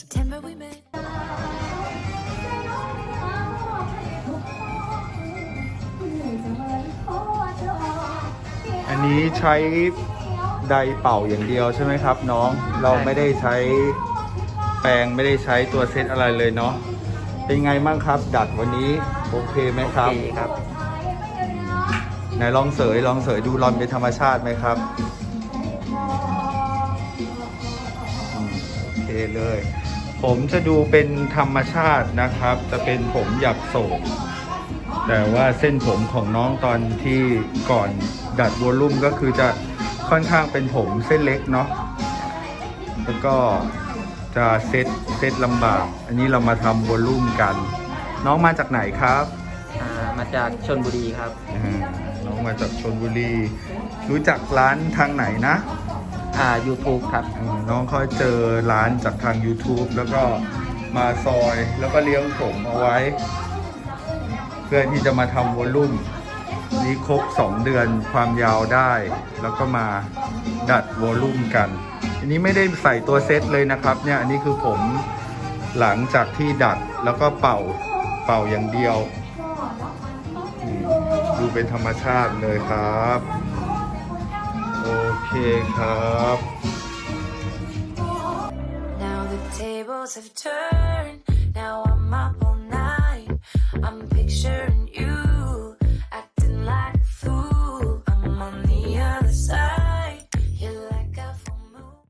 September we met. อันนี้ใช้ไดร์เป่าอย่างเดียวใช่ไหมครับน้องเราไม่ได้ใช้แปรงไม่ได้ใช้ตัวเซตอะไรเลยเนาะเป็นไงบ้างครับ ดัดวันนี้โอเคไหมครับโอเคครับ ไหนลองเสยลองเสยดูรอนเป็นธรรมชาติไหมครับ เคเลย ผมจะดูเป็นธรรมชาตินะครับ จะเป็นผมหยักโศก แต่ว่าเส้นผมของน้องตอนที่ก่อนดัดวอลลุ่มก็คือจะค่อนข้างเป็นผมเส้นเล็กเนาะแล้วก็จะเซตเซตลำบาก อันนี้เรามาทำวอลลุ่มกัน น้องมาจากไหนครับอ่ามาจากชนบุรีครับ อ่าน้องมาจากชนบุรี รู้จักร้านทางไหนนะ อ่า YouTube ครับ อืมน้องเขาเจอร้านจากทาง YouTube แล้วก็มาซอยแล้วก็เลี้ยงผมเอาไว้ เพื่อที่จะมาทำวอลลุ่ม นี้ครบ 2 เดือนความยาวได้ แล้วก็มาดัดวอลลุ่มกัน อันนี้ไม่ได้ใส่ตัวเซตเลยนะครับเนี่ยอันนี้คือผมหลังจากที่ดัดแล้วก็เป่าเป่าอย่างเดียวอืมดูเป็นธรรมชาติเลยครับ คครับ Now the tables have turned. Now